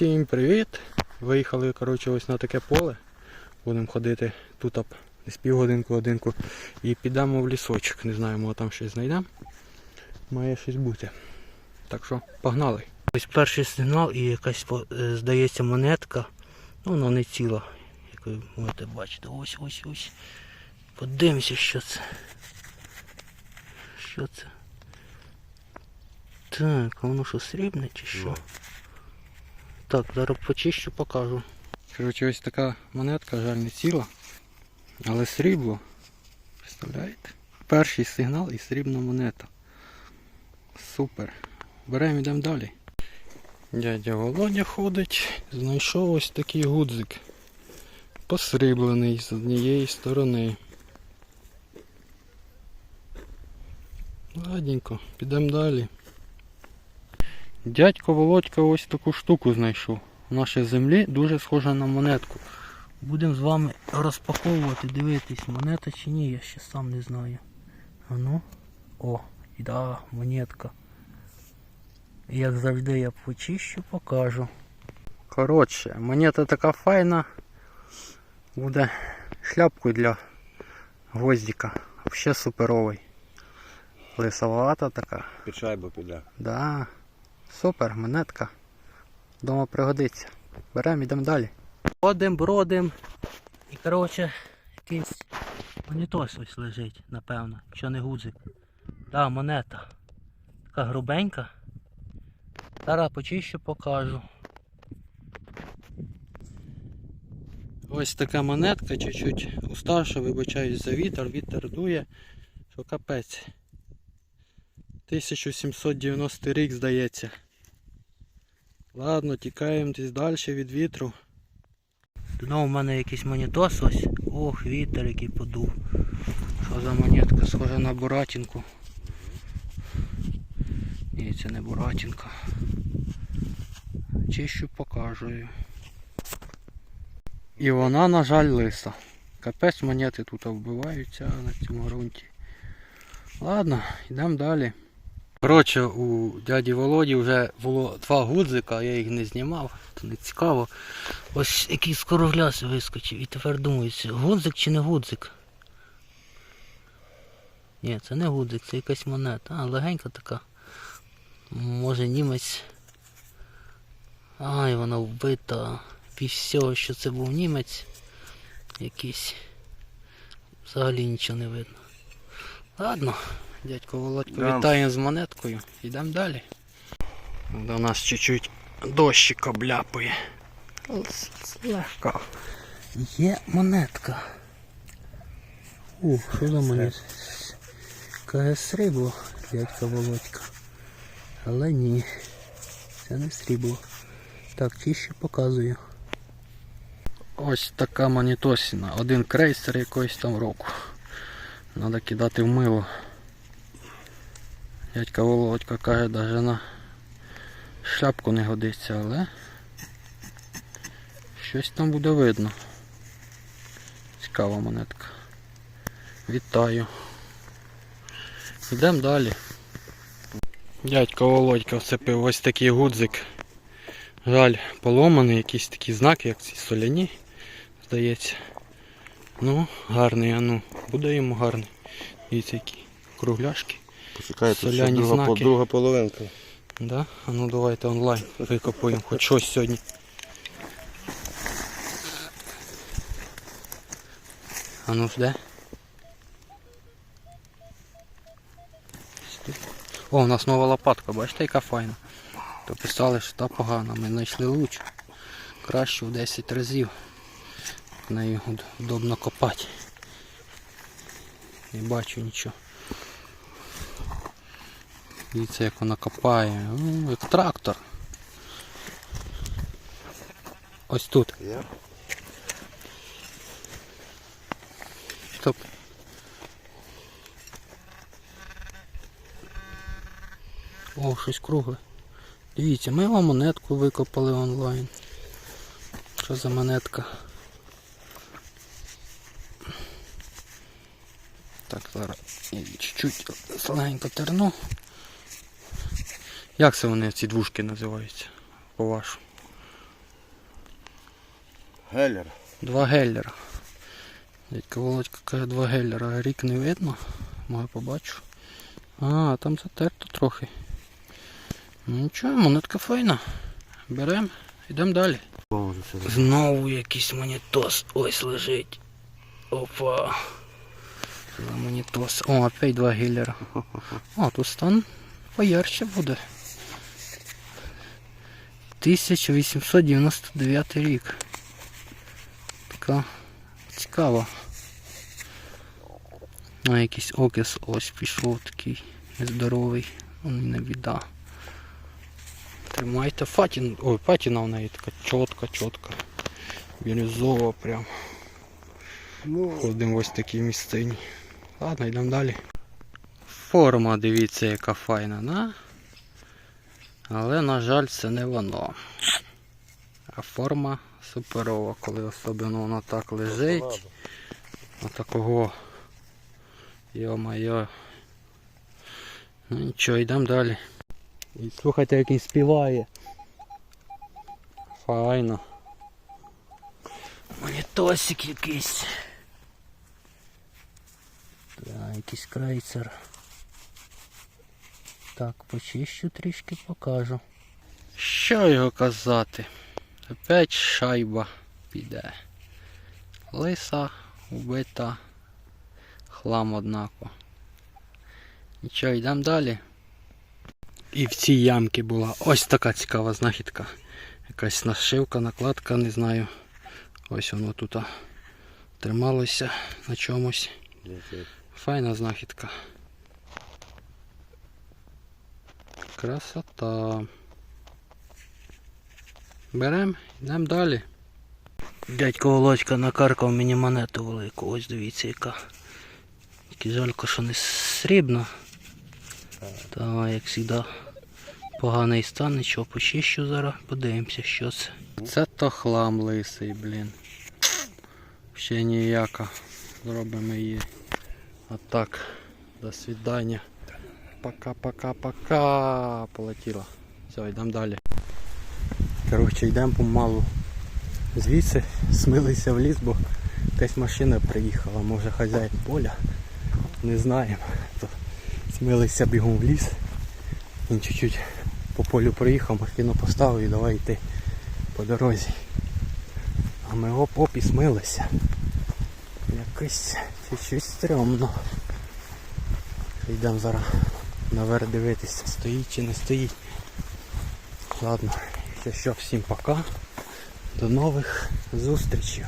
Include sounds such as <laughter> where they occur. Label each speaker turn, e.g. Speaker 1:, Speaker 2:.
Speaker 1: Всім привіт! Виїхали коротше, ось на таке поле. Будемо ходити тут десь півгодинку, годинку. І підемо в лісочок. Не знаю, може там щось знайдемо. Має щось бути. Так що погнали.
Speaker 2: Ось перший сигнал і якась е, здається монетка. Ну вона не ціла, як ви можете бачити. Ось ось ось. Подивимося, що це. Що це? Так, а воно що срібне чи що? Так, зараз почищу, покажу.
Speaker 1: Коротше, ось така монетка, жаль, не ціла. Але срібло. Представляєте? Перший сигнал і срібна монета. Супер. Беремо йдемо далі. Дядя Володя ходить, знайшов ось такий гудзик. Посріблений з однієї сторони. Ладненько, підемо далі. Дядько Володька ось таку штуку знайшов. В нашій землі дуже схожа на монетку.
Speaker 2: Будемо з вами розпаковувати, дивитись, монета чи ні, я ще сам не знаю. А ну. О, да, монетка. Як завжди я почищу, покажу.
Speaker 1: Коротше, монета така файна. Буде шляпкою для гвоздика. Взагалі суперовий. Лисовата така.
Speaker 3: Під шайбу піде.
Speaker 1: Да. Супер, монетка. Дома пригодиться. Беремо, йдемо далі.
Speaker 2: Ходим, бродим. І коротше, якийсь монітос ось лежить, напевно, що не гудзик. Да, монета. Така грубенька. Зараз почищу, покажу.
Speaker 1: Ось така монетка, чуть-чуть уставша, вибачаюсь за вітер, вітер дує, що капець. 1790 рік, здається. Ладно, тікаємо десь далі від вітру.
Speaker 2: Знову в мене якийсь монітос ось. Ох, вітер який подув. Що за монетка? Схожа на буратінку. Ні, це не буратінка.
Speaker 1: Чищу покажу. І вона, на жаль, лиса. Капець монети тут вбиваються на цьому ґрунті. Ладно, йдемо далі. Коротше, у дяді Володі вже було два гудзика, я їх не знімав, то не цікаво.
Speaker 2: Ось який скорогляс вискочив і тепер думаю, гудзик чи не гудзик? Ні, це не гудзик, це якась монета. А, легенька така. Може німець. Ай, вона вбита. Пів всього, що це був німець. Якийсь. Взагалі нічого не видно. Ладно,
Speaker 1: Дядько Володько
Speaker 3: Да.
Speaker 1: вітає з монеткою. Йдемо далі. До нас чуть-чуть дощик обляпує. Легко.
Speaker 2: Є монетка. О, що за монетка? Каже срібло, дядька Володька. Але ні. Це не срібло. Так, чище показую.
Speaker 1: Ось така монітосіна. Один крейсер якогось там року. Треба кидати в мило. Дядька Володька каже, навіть на шляпку не годиться, але щось там буде видно. Цікава монетка. Вітаю. Йдемо далі. Дядько Володька вцепив ось такий гудзик. Жаль, поломаний, якісь такі знаки, як ці соляні, здається. Ну, гарний, а ну, буде йому гарний. Дивіться, які кругляшки.
Speaker 3: Почекайте, ще друга,
Speaker 1: знаки.
Speaker 3: друга половинка.
Speaker 1: Да? А ну давайте онлайн викопуємо хоч щось сьогодні. А ну жде. О, у нас нова лопатка, бачите, яка файна. То писали, що та погана. Ми знайшли лучше. Краще в 10 разів. Нею уд- удобно копати. Не бачу нічого. Дивіться, як вона копає. Ну, як трактор. Ось тут. Стоп. О, щось кругле. Дивіться, ми вам монетку викопали онлайн. Що за монетка? Так, зараз я її чуть-чуть слегенько терну. Як це вони ці двушки називаються? По-вашому?
Speaker 3: Геллер.
Speaker 1: Два геллера. Дядька Володька каже два геллера. Рік не видно. Може побачу. А, там затерто трохи. Ну нічого, монетка файна. Беремо, йдемо далі. Знову якийсь монітос. Ось лежить. Опа. Монітос. О, опять два геллера. <laughs> О, тут стан поярче буде. 1899 рік. Така цікава. А якийсь окис ось пішов такий нездоровий. Ну, не біда. Тримайте фатін. Ой, патіна в неї така чітка, чітка. Бірюзова прям.
Speaker 3: Ну,
Speaker 1: Ходимо в ось такій місцині. Ладно, йдемо далі. Форма, дивіться, яка файна, на? Але, на жаль, це не воно. А форма суперова, коли особливо вона так лежить. Отакого. Йо-моє. Ну нічого, йдемо далі. І слухайте, як він співає. Файно. Монітосик якийсь. Да, якийсь крейсер. Так, почищу трішки покажу. Що його казати? Опять шайба піде. Лиса, убита, хлам однако. Нічого, йдемо далі. І в цій ямці була ось така цікава знахідка. Якась нашивка, накладка, не знаю. Ось воно тут трималося на чомусь. Файна знахідка. Красота. Берем, йдемо далі. Дядько Володька накаркав мені монету велику. Ось дивіться яка. Тільки жалько, що не срібна. Та, як завжди, поганий стан, нічого почищу зараз, подивимося, що це. Це то хлам лисий, блін. Ще ніяка. Зробимо її. Отак. До свидання. Пока-пока-пока. Полетіла. Все, йдемо далі. Коротше, йдемо помалу. Звідси смилися в ліс, бо якась машина приїхала, може хазяїн поля. Не знаємо. Смилися бігом в ліс. Він чуть-чуть по полю проїхав, машину поставив і давай йти по дорозі. А ми оп-оп і смилися. Якось чуть-чуть стрьомно. Йдемо зараз наверх дивитися, стоїть чи не стоїть. Ладно, все що, всім пока. До нових зустрічей.